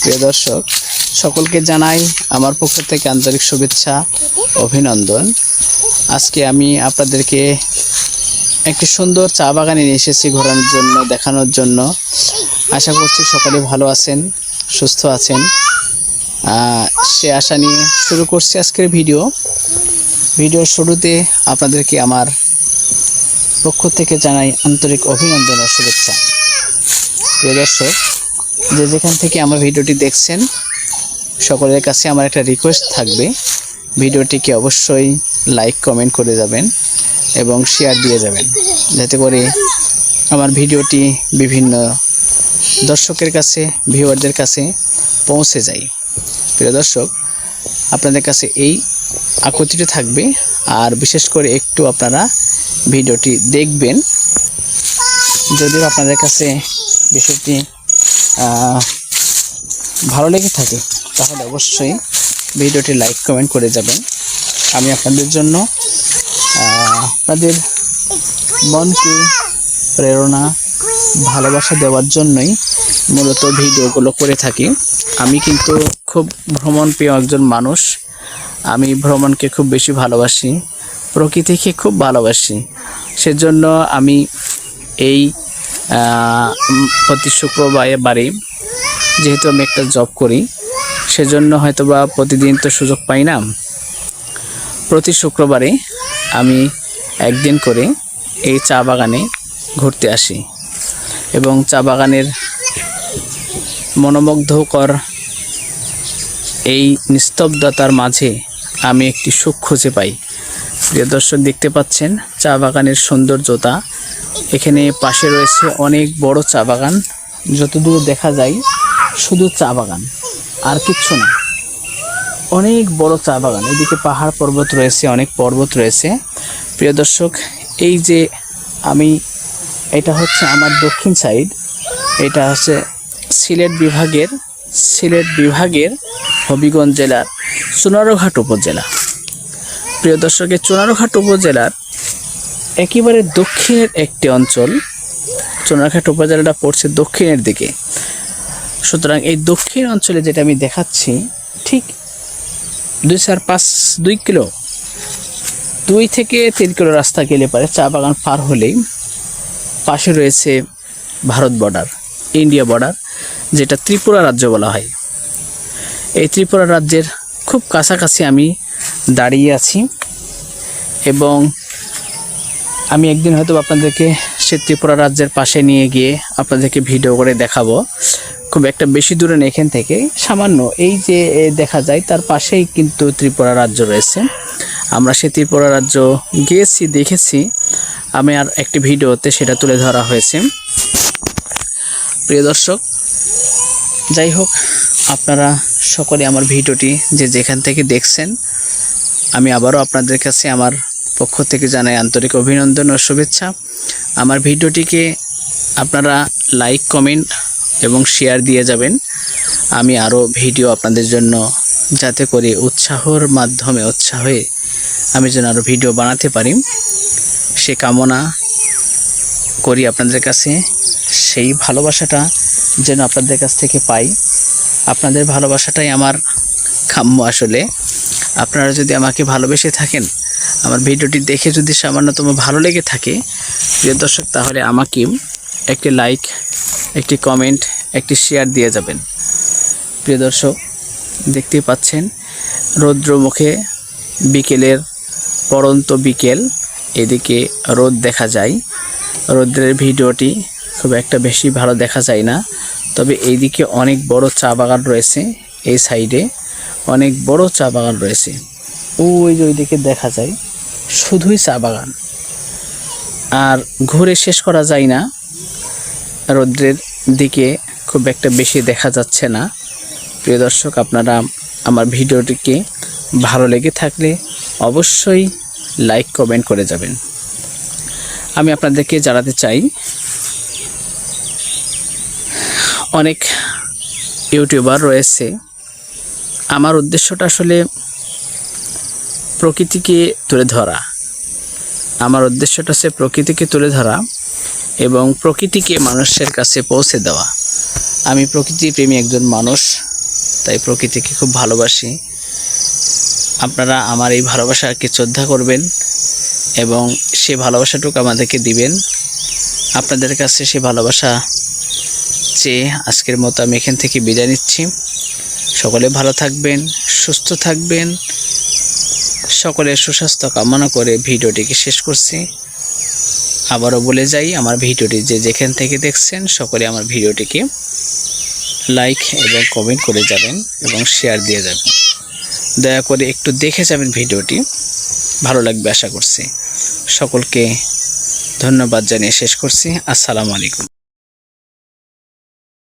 প্রিয় দর্শক, সকলকে জানাই আমার পক্ষ থেকে আন্তরিক শুভেচ্ছা, অভিনন্দন। আজকে আমি আপনাদেরকে একটি সুন্দর চা বাগানে নিয়ে এসেছি ঘোরানোর জন্য, দেখানোর জন্য। আশা করছি সকলে ভালো আছেন, সুস্থ আছেন। সে আশা নিয়ে শুরু করছি আজকের ভিডিও। ভিডিওর শুরুতে আপনাদেরকে আমার পক্ষ থেকে জানাই আন্তরিক অভিনন্দন ও শুভেচ্ছা। প্রিয় দর্শক যে যেখান থেকে আমার ভিডিওটি দেখছেন, সকলের কাছে আমার একটা রিকোয়েস্ট থাকবে। ভিডিওটিকে অবশ্যই লাইক কমেন্ট করে যাবেন এবং শেয়ার দিয়ে যাবেন। যাতে করে আমার ভিডিওটি বিভিন্ন দর্শকের কাছে ভিউয়ারদের কাছে পৌঁছে যায়। প্রিয় দর্শক, আপনাদের কাছে এই আকুতিটি থাকবে। আর বিশেষ করে একটু আপনারা ভিডিওটি দেখবেন। যদিও আপনাদের কাছে বিষয়টি ভালো লেগে থাকে, তাহলে অবশ্যই ভিডিওটি লাইক কমেন্ট করে যাবেন। আমি আপনাদের জন্য আপনাদের মনকে প্রেরণা, ভালোবাসা দেওয়ার জন্যই মূলত ভিডিওগুলো করে থাকি। আমি কিন্তু খুব ভ্রমণ প্রিয় একজন মানুষ। আমি ভ্রমণকে খুব বেশি ভালোবাসি, প্রকৃতিকে খুব ভালোবাসি। সেজন্য আমি এই প্রতি শুক্রবারে বাড়ি। যেহেতু আমি একটা জব করি, সেজন্য হয়তো বা প্রতিদিন তো সুযোগ পাই না। প্রতি শুক্রবারে আমি একদিন করে এই চা বাগানে ঘুরতে আসি এবং চা বাগানের মনোমুগ্ধকর এই নিস্তব্ধতার মাঝে আমি একটি সুখ খুঁজে পাই। প্রিয় দর্শক, দেখতে পাচ্ছেন, চা বাগানের সৌন্দর্যতা এখানে পাশে রয়েছে অনেক বড় চা বাগান। যতদূর দেখা যায়, শুধু চা বাগান, আর কিচ্ছু না। অনেক বড় চা বাগান। এদিকে পাহাড় পর্বত রয়েছে, অনেক পর্বত রয়েছে। প্রিয় দর্শক, এই যে আমি, এটা হচ্ছে আমার দক্ষিণ সাইড, এটা হচ্ছে সিলেট বিভাগের সিলেট বিভাগের হবিগঞ্জ জেলার সোনারঘাট উপজেলা। প্রিয় দর্শকের চুনারঘাট উপজেলার একেবারে দক্ষিণের একটি অঞ্চল। চুনারঘাট উপজেলাটা পড়ছে দক্ষিণের দিকে। সুতরাং এই দক্ষিণ অঞ্চলে যেটা আমি দেখাচ্ছি, ঠিক দুই চার পাঁচ দুই কিলো, দুই থেকে তিন কিলো রাস্তা গেলে পারে চা বাগান পার হলেই পাশে রয়েছে ভারত বর্ডার, ইন্ডিয়া বর্ডার, যেটা ত্রিপুরা রাজ্য বলা হয়। এই ত্রিপুরা রাজ্যের খুব কাছাকাছি আমি দাঁড়িয়ে আছি এবং আমি একদিন হয়তো আপনাদেরকে সে ত্রিপুরা রাজ্যের পাশে নিয়ে গিয়ে আপনাদেরকে ভিডিও করে দেখাবো। খুব একটা বেশি দূরে নেই এখান থেকে। সামান্য এই যে দেখা যায় তার পাশেই কিন্তু ত্রিপুরা রাজ্য রয়েছে। আমরা সে ত্রিপুরা রাজ্য গিয়েছি, দেখেছি। আমি আর একটি ভিডিওতে সেটা তুলে ধরা হয়েছে। প্রিয় দর্শক, যাই হোক, আপনারা সকলে আমার ভিডিওটি যে যেখান থেকে দেখছেন, আমি আবারও আপনাদের কাছে আমার পক্ষ থেকে জানাই আন্তরিক অভিনন্দন ও শুভেচ্ছা। আমার ভিডিওটিকে আপনারা লাইক, কমেন্ট এবং শেয়ার দিয়ে যাবেন। আমি আরও ভিডিও আপনাদের জন্য যাতে করে উৎসাহর মাধ্যমে, উৎসাহে আমি যেন আরও ভিডিও বানাতে পারি। সে কামনা করি আপনাদের কাছে। সেই ভালোবাসাটা যেন আপনাদের কাছ থেকে পাই। আপনাদের ভালোবাসাটাই আমার কাম্য আসলে। আপনারা যদি আমাকে ভালোবেসে থাকেন আমার ভিডিওটি দেখে যদি সামান্যতম ভালো লেগে থাকে, প্রিয় দর্শক, তাহলে আমাকে একটি লাইক একটি কমেন্ট একটি শেয়ার দিয়ে যাবেন। প্রিয় দর্শক, দেখতেই পাচ্ছেন রৌদ্র মুখে বিকেলের পরন্ত বিকেল, এদিকে রোদ দেখা যায়। রৌদ্রের ভিডিওটি খুব একটা বেশি ভালো দেখা যায় না, তবে এইদিকে অনেক বড় চা বাগান রয়েছে, এই সাইডে অনেক বড় চা বাগান রয়েছে। ওই যে ওইদিকে দেখা যায়। শুধুই চা বাগান। আর ঘুরে শেষ করা যায় না। রৌদ্রের দিকে খুব একটা বেশি দেখা যাচ্ছে না। প্রিয় দর্শক, আপনারা আমার ভিডিওটিকে ভালো লেগে থাকলে অবশ্যই লাইক, কমেন্ট করে যাবেন। আমি আপনাদেরকে জানাতে চাই, অনেক ইউটিউবার রয়েছে। আমার উদ্দেশ্যটা আসলে প্রকৃতিকে তুলে ধরা। আমার উদ্দেশ্যটা হচ্ছে প্রকৃতিকে তুলে ধরা এবং প্রকৃতিকে মানুষের কাছে পৌঁছে দেওয়া। আমি প্রকৃতি প্রেমী একজন মানুষ, তাই প্রকৃতিকে খুব ভালোবাসি। আপনারা আমার এই ভালোবাসাকে শ্রদ্ধা করবেন এবং সে ভালোবাসাটুকু আমাদেরকে দিবেন। আপনাদের কাছে সে ভালোবাসা চেয়ে আজকের মতো আমি এখান থেকে বিদায় নিচ্ছি। সকলে ভালো থাকবেন, সুস্থ থাকবেন। সকলের সুস্বাস্থ্য কামনা করে ভিডিওটিকে শেষ করছি। আবারও বলে যাই, আমার ভিডিওটি যে যেখান থেকে দেখছেন, সকলে আমার ভিডিওটিকে লাইক এবং কমেন্ট করে যাবেন এবং শেয়ার দিয়ে যাবেন। দয়া করে একটু দেখে যাবেন ভিডিওটি। ভালো লাগবে আশা করছি। সকলকে ধন্যবাদ জানিয়ে শেষ করছি। আসসালামু আলাইকুম।